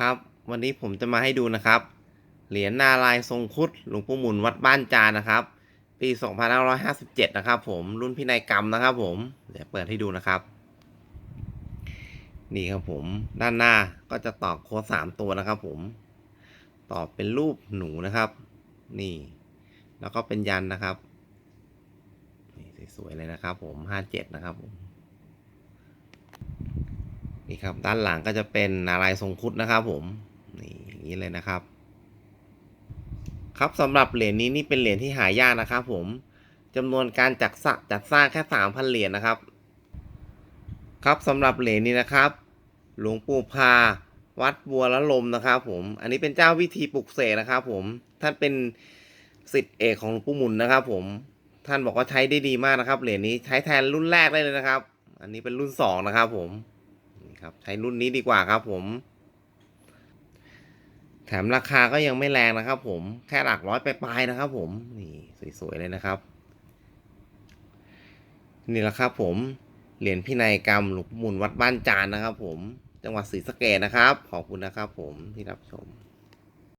ครับ วันนี้ผมจะมาให้ดูนะครับ เหรียญนาลายทรงคุดหลวงปู่หมุนวัดบ้านจานนะครับ ปี 2557 นะครับ ผมรุ่นพินัยกรรมนะครับ ผมเดี๋ยวเปิดให้ดูนะครับ นี่ครับผมด้านหน้าก็จะตอกโค้ดสามตัวนะครับ ผมตอกเป็นรูปหนูนะครับ นี่ แล้วก็เป็นยันนะครับสวยๆเลยนะครับ ผม 57 นะครับผม นี่ครับด้านหลังก็จะเป็นนารายทรงคุดนะครับผมนี่อย่างนี้เลยนะครับ ครับสำหรับเหรียญนี้นี่เป็นเหรียญที่หายากนะครับ ผมจำนวนการจัดสะจัดสร้างแค่สามพันเหรียญนะครับ ครับสำหรับเหรียญนี้นะครับ หลวงปู่พาวัดบัวละลมนะครับ ผม อันนี้เป็นเจ้าวิธีปลุกเสกนะครับ ผมท่านเป็นสิทธิเอกของหลวงปู่หมุนนะครับ ผมท่านบอกว่าใช้ได้ดีมากนะครับ เหรียญนี้ใช้แทนรุ่นแรกได้เลยนะครับ อันนี้เป็นรุ่นสองนะครับ ผม ครับ ใช้รุ่นนี้ดีกว่าครับผม แถมราคาก็ยังไม่แรงนะครับ ผมแค่หลักร้อยปลายๆนะครับ ผมนี่สวยๆเลยนะครับ นี่แหละครับผมเหรียญพินัยกรรมหลวงปู่มุนวัดบ้านจานนะครับ ผม จังหวัดศรีสะเกดนะครับ ขอบคุณนะครับ ผมที่รับชม